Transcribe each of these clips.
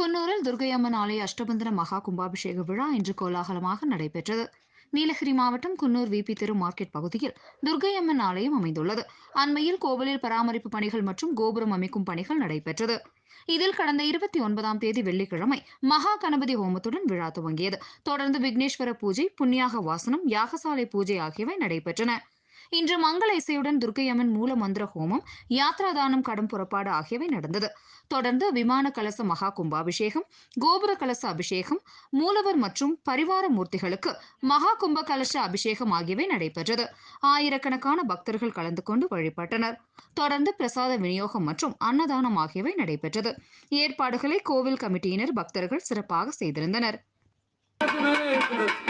குன்னூரில் துர்க்கையம்மன் ஆலய அஷ்டபந்தன மகா கும்பாபிஷேக விழா இன்று கோலாகலமாக நடைபெற்றது. நீலகிரி மாவட்டம் குன்னூர் விபி தெரு மார்க்கெட் பகுதியில் துர்க்கையம்மன் ஆலயம் அமைந்துள்ளது. அண்மையில் கோவிலில் பராமரிப்பு பணிகள் மற்றும் கோபுரம் அமைக்கும் பணிகள் நடைபெற்றது. இதில் கடந்த இருபத்தி ஒன்பதாம் தேதி வெள்ளிக்கிழமை மகா கணபதி ஹோமத்துடன் விழா துவங்கியது. தொடர்ந்து விக்னேஸ்வர பூஜை புண்ணியாக வாசனம் யாகசாலை பூஜை ஆகியவை நடைபெற்றன. இன்று மங்கள இசையுடன் துர்க்கையம்மன் மூல மந்திர ஹோமம் யாத்ராதானம் கடம் புறப்பாடு ஆகியவை நடந்தது. தொடர்ந்து விமான கலச மகா கும்பாபிஷேகம் கோபுர கலச அபிஷேகம் மூலவர் மற்றும் பரிவார மூர்த்திகளுக்கு மகா கும்ப கலச அபிஷேகம் ஆகியவை நடைபெற்றது. ஆயிரக்கணக்கான பக்தர்கள் கலந்து கொண்டு வழிபட்டனர். தொடர்ந்து பிரசாத விநியோகம் மற்றும் அன்னதானம் ஆகியவை நடைபெற்றது. ஏற்பாடுகளை கோவில் கமிட்டியினர் பக்தர்கள் சிறப்பாக செய்திருந்தனர்.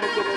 Gracias.